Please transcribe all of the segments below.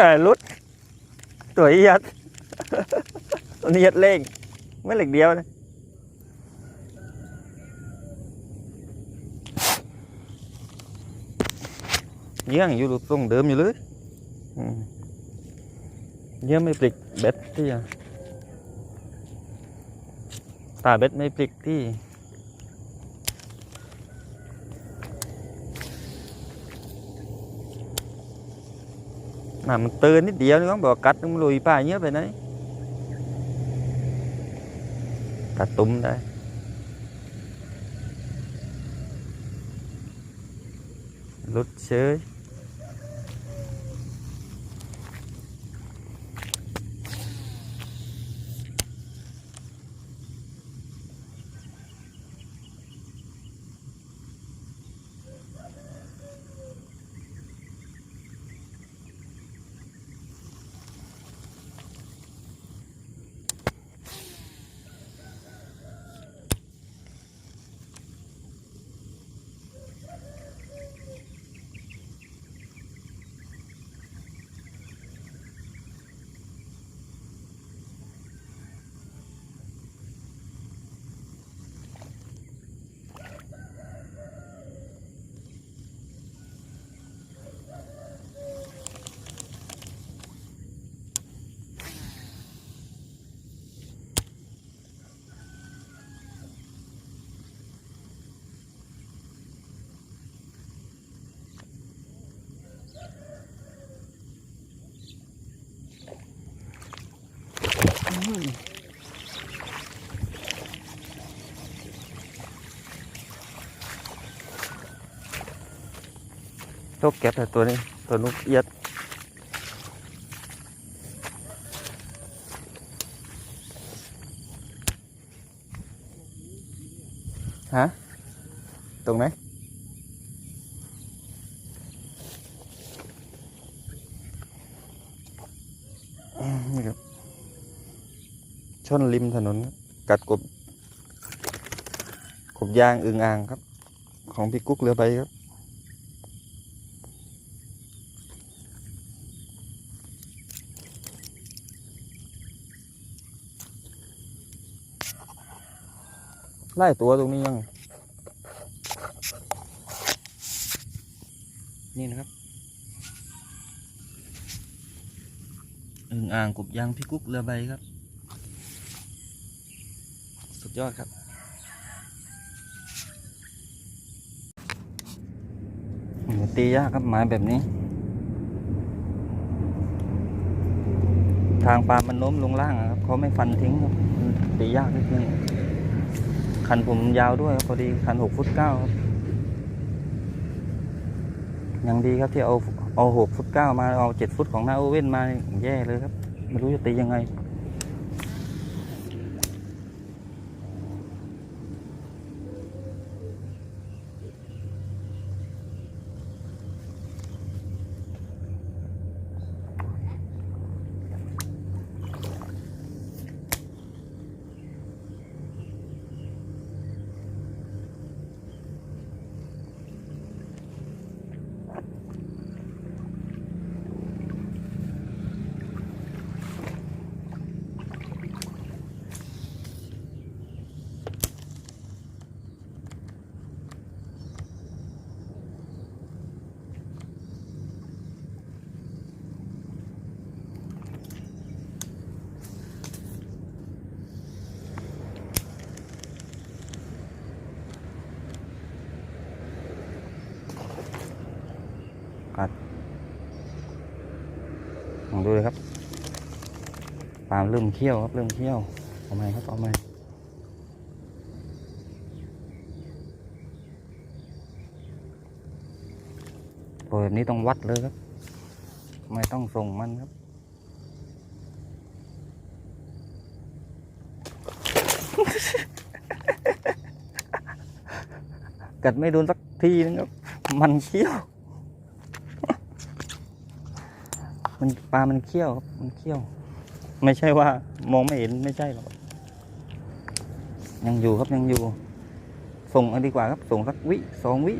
แต่รุดตัวยัดตัวนี้ยัดเล่งไม่เหล็กเดียวนะเยี่ยงอยู่ตรงเดิมอยู่เลยเยี่ยงไม่ปลิกเบ็ดที่อะตาเบ็ดไม่ปลิกที่ mà mình tươi nít đĩa nó bò cách nó lùi pa nhớ về đấy ta tung đây lút chơi ตัวเ ก็บแต่ตัวนี้ ตัวนุกเอียดฮะ ตรงไหนอืมนี่ครับ ชนริมถนน กัดกบกบยางอึงอ่างครับ ของพี่กุ๊กเรือใบครับไล่ตัวตรงนี้ยัง นี่นะครับอึ่งอ่างกบยางพี่กุ๊กเรือใบครับ ยอดครับตียากครับไม้แบบนี้ ทางปลามันโน้มลงล่างครับเขาไม่ฟันทิ้งครับตียากนิดนึงคันผมยาวด้วยพอดีคันหกฟุตเก้าครับยังดีครับที่เอาเอาหกฟุตเก้ามาเอาเจ็ดฟุตของหน้าโอเว่นมาแย่เลยครับ ไม่รู้จะตียังไง ลองดูเลยครับปลาเริ่มเคี้ยวครับเริ่มเคี้ยวเอาไหมครับเอาไหมตัวแบบนี้ต้องวัดเลยครับ ไม่ต้องส่งมันครับกัดไม่โดนสักทีนึงครับ มันเคี้ยว มันปลามันเขี้ยวครับมันเขี้ยว ไม่ใช่ว่ามองไม่เห็นไม่ใช่หรอกยังอยู่ครับยังอยู่ ส่งอันดีกว่าครับ ส่งสักวิสองวิ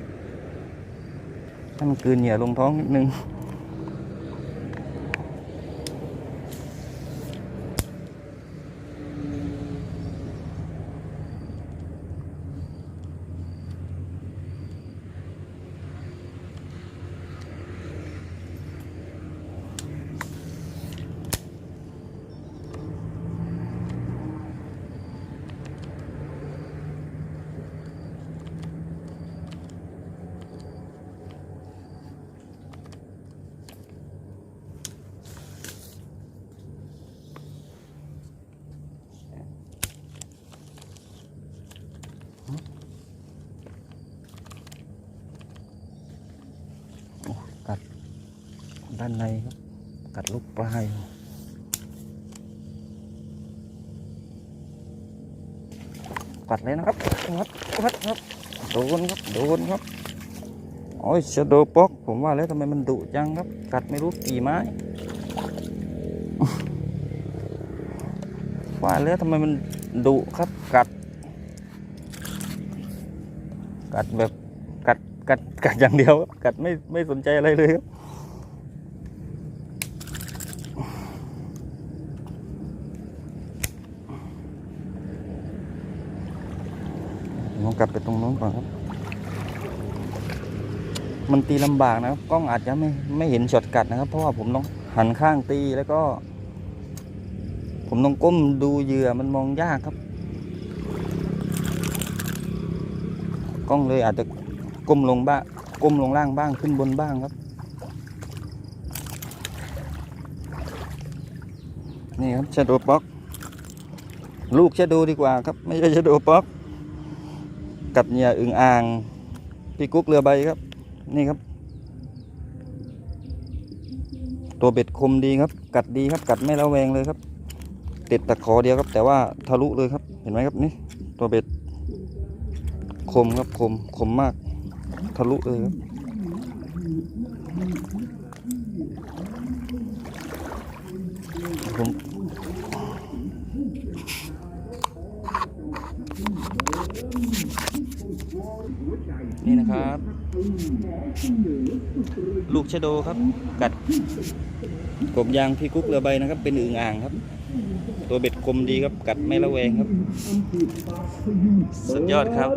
ให้มันกืนเหยื่อลงท้องนิดนึง ด้านในครับ กัดลูกปลายกัดเลยนะครับวัดวัดครับโดนครับโดนครับโอ้ยชะโดปอกผมว่าแล้วทำไมมันดุจังครับ กัดไม่รู้กี่ไม้ว่าแล้วทำไมมันดุครับกัด กัดแบบกัดกัดกัดอย่างเดียวครับกัดไม่ไม่สนใจอะไรเลยครับ ลองกลับไปตรงโน้นก่อนครับ มันตีลำบากนะครับกล้องอาจจะไม่ไม่เห็นช็อตกัดนะครับ เพราะว่าผมต้องหันข้างตีแล้วก็ ผมต้องก้มดูเหยื่อมันมองยากครับ กล้องเลยอาจจะก้มลงบ้างก้มลงล่างบ้างขึ้นบนบ้างครับ นี่ครับชาโดป๊อก ลูกชาโดดีกว่าครับ ไม่ใช่ชาโดป๊อก กับเหยื่ออึ่งอ่างพี่กุ๊กเรือใบครับ นี่ครับ ตัวเบ็ดคมดีครับ กัดดีครับ กัดไม่ระแวงเลยครับ ติดตะขอเดียวครับ แต่ว่าทะลุเลยครับ เห็นไหมครับนี่ ตัวเบ็ดคมครับคมคมมาก ทะลุเลยครับ ผมนี่นะครับ ลูกชะโดครับ กัดกบยางพี่กุ๊กเรือใบนะครับ เป็นอึ่งอ่างครับ ตัวเบ็ดคมดีครับ กัดไม่ระแวงครับ สุดยอดครับ